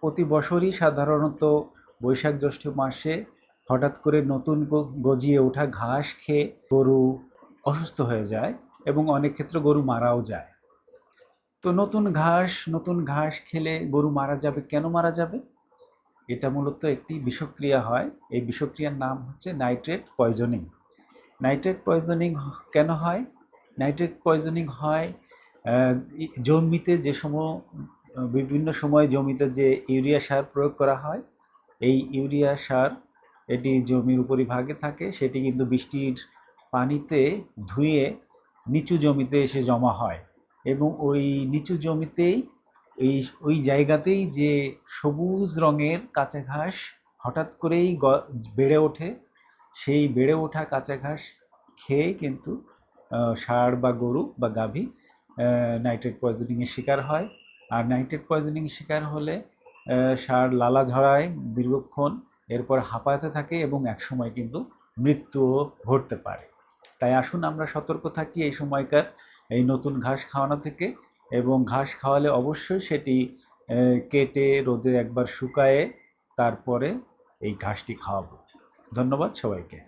প্রতি বছরই সাধারণত বৈশাখ জ্যৈষ্ঠ মাসে হঠাৎ করে নতুন গজিয়ে ওঠা ঘাস খেয়ে গরু অসুস্থ হয়ে যায় এবং অনেক ক্ষেত্রে গরু মারাও যায়। তো নতুন ঘাস নতুন ঘাস খেলে গরু মারা যাবে, কেন মারা যাবে? এটা মূলত একটি বিষক্রিয়া হয়। এই বিষক্রিয়ার নাম হচ্ছে নাইট্রেট পয়জনিং। নাইট্রেট পয়জনিং কেন হয়? নাইট্রেট পয়জনিং হয় জমিতে যে সময় বিভিন্ন সময় জমিতে যে ইউরিয়া সার প্রয়োগ করা হয়, এই ইউরিয়া সার এটি জমির উপরিভাগে থাকে, সেটি কিন্তু বৃষ্টির পানিতে ধুয়ে নিচু জমিতে এসে জমা হয় এবং ওই নিচু জমিতেই, এই ওই জায়গাতেই যে সবুজ রঙের কাঁচা ঘাস হঠাৎ করেই বেড়ে ওঠে, সেই বেড়ে ওঠা কাঁচা ঘাস খেয়ে কিন্তু ষাঁড় বা গরু বা গাভী নাইট্রেট পয়জনিংয়ের শিকার হয়। আর নাইট্রেট পয়জনিং শিকার হলে সার লালা ঝরায় দীর্ঘক্ষণ, এরপর হাঁপাতে থাকে এবং একসময় কিন্তু মৃত্যুও ঘটতে পারে। তাই আসুন আমরা সতর্ক থাকি এই সময়কার এই নতুন ঘাস খাওয়ানো থেকে এবং ঘাস খাওয়ালে অবশ্যই সেটি কেটে রোদে একবার শুকায়ে তারপরে এই ঘাসটি খাওয়াবো। ধন্যবাদ সবাইকে।